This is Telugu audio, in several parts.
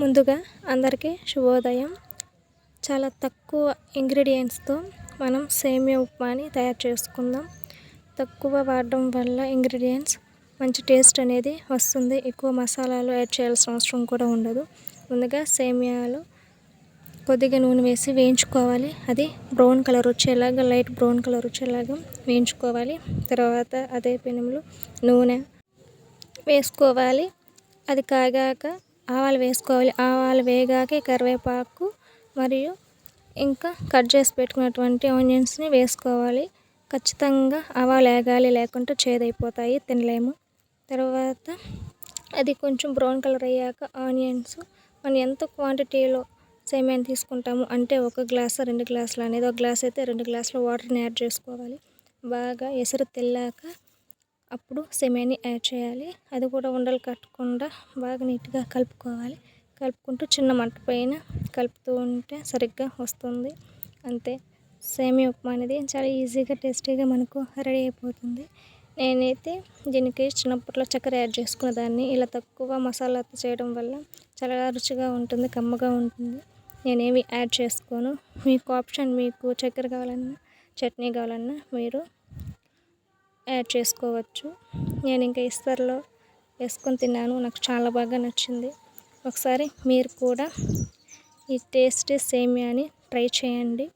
ముందుగా అందరికీ శుభోదయం. చాలా తక్కువ ఇంగ్రీడియంట్స్తో మనం సేమియా ఉప్మాని తయారు చేసుకుందాం. తక్కువ వాడడం వల్ల ఇంగ్రీడియంట్స్ మంచి టేస్ట్ అనేది వస్తుంది. ఎక్కువ మసాలాలు యాడ్ చేయాల్సిన అవసరం కూడా ఉండదు. ముందుగా సేమియాలు కొద్దిగా నూనె వేసి వేయించుకోవాలి. అది బ్రౌన్ కలర్ వచ్చేలాగా లైట్ బ్రౌన్ కలర్ వచ్చేలాగా వేయించుకోవాలి. తర్వాత అదే పెనంలో నూనె వేసుకోవాలి. అది కాగాక ఆవాలు వేసుకోవాలి. ఆవాలు వేగాక కరివేపాకు మరియు ఇంకా కట్ చేసి పెట్టుకున్నటువంటి ఆనియన్స్ని వేసుకోవాలి. ఖచ్చితంగా ఆవాలు వేగాలి లేకుంటే చేదైపోతాయి తినలేము. తర్వాత అది కొంచెం బ్రౌన్ కలర్ అయ్యాక ఆనియన్స్ మనం ఎంత క్వాంటిటీలో సేమియాని తీసుకుంటాము అంటే ఒక గ్లాస్ రెండు గ్లాసులు అనేది ఒక గ్లాస్ అయితే రెండు గ్లాసుల వాటర్ని యాడ్ చేసుకోవాలి. బాగా ఎసరు తెల్లాక అప్పుడు సెమీని యాడ్ చేయాలి. అది కూడా ఉండలు కట్టకుండా బాగా నీట్గా కలుపుకోవాలి. కలుపుకుంటూ చిన్న మంట పైన కలుపుతూ ఉంటే సరిగ్గా వస్తుంది. అంతే. సేమి ఉప్మా అనేది చాలా ఈజీగా టేస్టీగా మనకు రెడీ అయిపోతుంది. నేనైతే దీనికి చిన్నప్పట్లో చక్కెర యాడ్ చేసుకునేదాన్ని ఇలా తక్కువ మసాలా చేయడం వల్ల చాలా రుచిగా ఉంటుంది కమ్మగా ఉంటుంది. నేనేమి యాడ్ చేసుకోను. మీకు ఆప్షన్ మీకు చక్కెర కావాలన్నా చట్నీ కావాలన్నా మీరు యాడ్ చేసుకోవచ్చు. నేను ఇంకా ఇస్తర్లో వేసుకొని తిన్నాను. నాకు చాలా బాగా నచ్చింది. ఒకసారి మీరు కూడా ఈ టేస్టీ సేమియాని ట్రై చేయండి.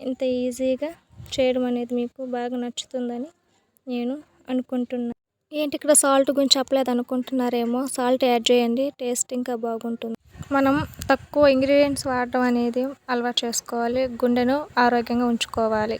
ఇంత ఈజీగా చేయడం అనేది మీకు బాగా నచ్చుతుందని నేను అనుకుంటున్నాను ఏంటి ఇక్కడ సాల్ట్ గురించి చెప్పలేదు అనుకుంటున్నారేమో. సాల్ట్ యాడ్ చేయండి. టేస్ట్ ఇంకా బాగుంటుంది. మనం తక్కువ ఇంగ్రీడియంట్స్ వాడటం అనేది అలవాటు చేసుకోవాలి. గుండెను ఆరోగ్యంగా ఉంచుకోవాలి.